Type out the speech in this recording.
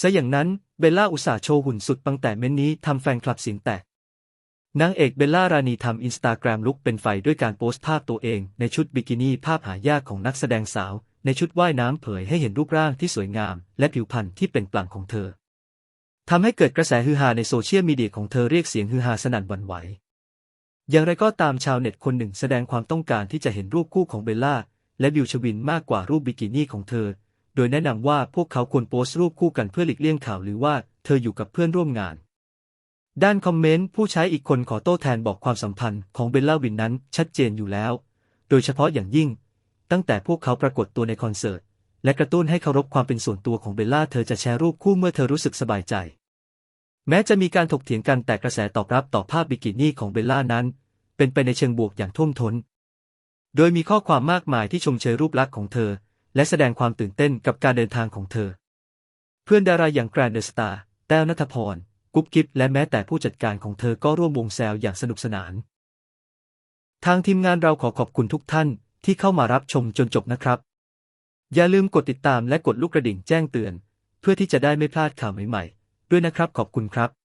ซะอย่างนั้นเบลล่าอุตส่าห์โชว์หุ่นสุดปังแต่เม้นนี้ทำแฟนคลับเสียงแตกนางเอกเบลล่ารานีทำอินสตาแกรมลุกเป็นไฟด้วยการโพสต์ภาพตัวเองในชุดบิกินี่ภาพหายากของนักแสดงสาว ในชุดว่ายน้ำเผยให้เห็นรูปร่างที่สวยงาม และผิวพรรณที่เป็นปลั่งของเธอทำให้เกิดกระแสฮือฮาในโซเชียลมีเดียของเธอเรียกเสียงฮือฮาสนั่นหวั่นไหว อย่างไรก็ตามชาวเน็ตคนหนึ่งแสดงความต้องการที่จะเห็นรูปคู่ของเบลล่าและบิวชวินมากกว่ารูปบิกินี่ของเธอ โดยแนะนำว่าพวกเขาควรโพสต์รูปคู่กันเพื่อหลีกเลี่ยงข่าวหรือว่าเธออยู่กับเพื่อนร่วมงาน ด้านคอมเมนต์ผู้ใช้อีกคนขอโต้แทนบอกความสัมพันธ์ของเบลล่าวินนั้นชัดเจนอยู่แล้ว โดยเฉพาะอย่างยิ่ง ตั้งแต่พวกเขาปรากฏตัวในคอนเสิร์ต และกระตุ้นให้เคารพความเป็นส่วนตัวของเบลล่าเธอจะแชร์รูปคู่เมื่อเธอรู้สึกสบายใจ แม้จะมีการถกเถียงกันแต่กระแสตอบรับต่อภาพบิกินี่ของเบลล่านั้น เป็นไปในเชิงบวกอย่างท่วมท้น โดยมีข้อความมากมายที่ชมเชยรูปลักษณ์ของเธอ และแสดงความตื่นเต้นกับการเดินทางของเธอ เพื่อนดาราอย่างแกรนเดอร์สตาร์แต้วนัทพร กุ๊บกิ๊บและแม้แต่ผู้จัดการของเธอก็ร่วมวงแซวอย่างสนุกสนาน ทางทีมงานเราขอขอบคุณทุกท่านที่เข้ามารับชมจนจบนะครับ อย่าลืมกดติดตามและกดลูกกระดิ่งแจ้งเตือน เพื่อที่จะได้ไม่พลาดข่าวใหม่ๆ ด้วยนะครับขอบคุณครับ